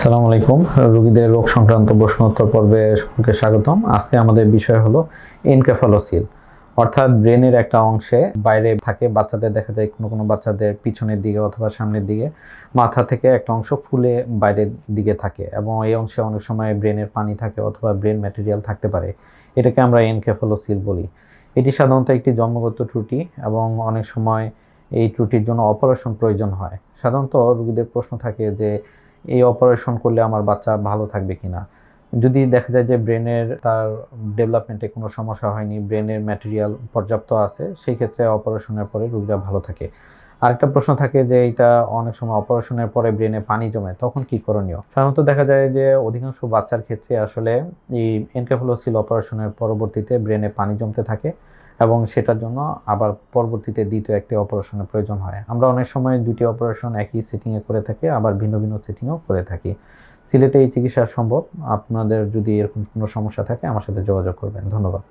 আসসালামু আলাইকুম। রোগীদের রোগ সংক্রান্ত প্রশ্নোত্তর পর্বে সকলকে স্বাগতম। আজকে আমাদের বিষয় হলো এনকেফালোসিল অর্থাৎ ব্রেনের একটা অংশে বাইরে থাকে, বাচ্চাদের দেখা যায় কোনো কোনো বাচ্চাদের পিছনের দিকে অথবা সামনের দিকে মাথা থেকে একটা অংশ ফুলে বাইরের দিকে থাকে এবং এই অংশে অনেক সময় ব্রেনের পানি থাকে অথবা ব্রেন ম্যাটেরিয়াল থাকতে পারে। এটাকে আমরা এনকেফালোসিল বলি। এটি সাধারণত একটি জন্মগত ত্রুটি এবং অনেক সময় এই ত্রুটির জন্য অপারেশন প্রয়োজন হয়। সাধারণত রোগীদের প্রশ্ন থাকে যে এই অপারেশন করলে আমার বাচ্চা ভালো থাকবে কিনা? যদি দেখা যায় যে ব্রেনের তার ডেভেলপমেন্টে কোনো সমস্যা হয়নি, ব্রেনের ম্যাটেরিয়াল পর্যাপ্ত আছে, সেই ক্ষেত্রে অপারেশনের পরে রোগীরা ভালো থাকে। আরেকটা প্রশ্ন থাকে যে এটা অনেক সময় অপারেশনের পরে ব্রেনে পানি জমে, তখন কি করণীয়? সাধারণত দেখা যায় যে অধিকাংশ বাচ্চার ক্ষেত্রে আসলে এই এনকেফালোসিল অপারেশনের পরবর্তীতে ব্রেনে পানি জমতে থাকে। এবং সেটার জন্য আবার পরবর্তীতে দ্বিতীয় একটি অপারেশনের প্রয়োজন হয়। আমরা অনেক সময় দুটি অপারেশন একই সেটিংয়ে করে থাকি, আবার ভিন্ন ভিন্ন সেটিংয়েও করে থাকি। সিলেটে এই চিকিৎসা সম্ভব। আপনাদের যদি এরকম কোনো সমস্যা থাকে, আমার সাথে যোগাযোগ করবেন। ধন্যবাদ।